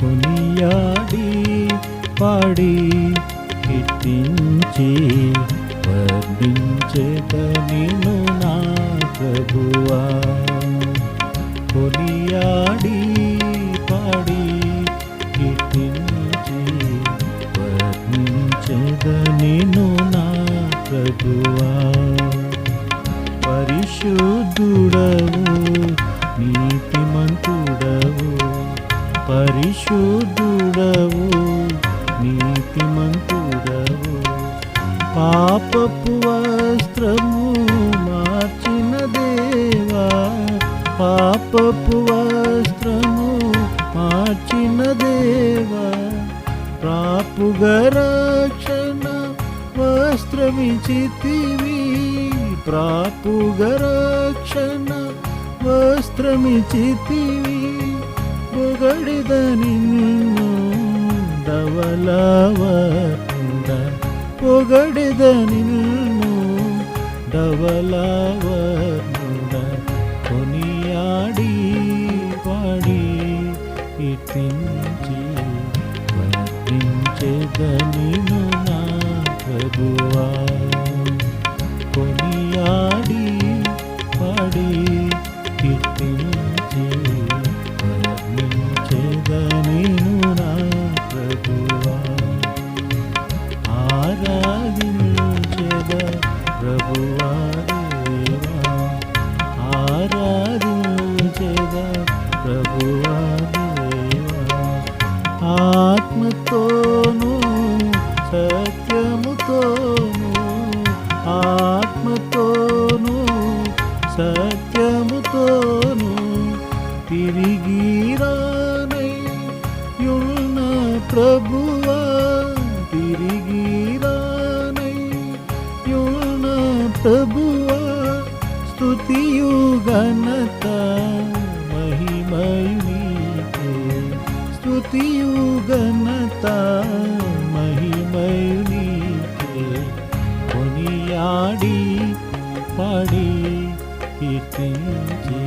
కొనియాడి పాడి కీర్తించి వర్ణించేత నేను నా ప్రభువా. కొనియాడి పాడి కీర్తించి వర్ణించేద నేను నా ప్రభువా. పరిశుద్ధుడవు నీతిమంత పరిశుద్ధుడవు నీతిమంతుడవు. పాపపు వస్త్రము మార్చిన దేవా పాపపు వస్త్రము మార్చిన దేవా. ప్రాపుగరక్షణ వస్త్రమిచితివి ప్రాపుగరక్షణ వస్త్రమిచితివి పొగడిద నిన్ను డవలవరుడ పొగడిద నిన్ను డవలవరుడ కొనియాడి పాడి కీర్తించి వర్ణించెదనిను నా ప్రభువా. ఆత్మతోను సత్యముతోను ఆత్మతోను సత్యముతోను తిరిగి రానై యున్న ప్రభువా తిరిగి రానై యున్న ప్రభువా స్తుతియు ఘనత స్తుతియు ఘనత మహిమయు నీకే కొనియాడి పాడి కీర్తించి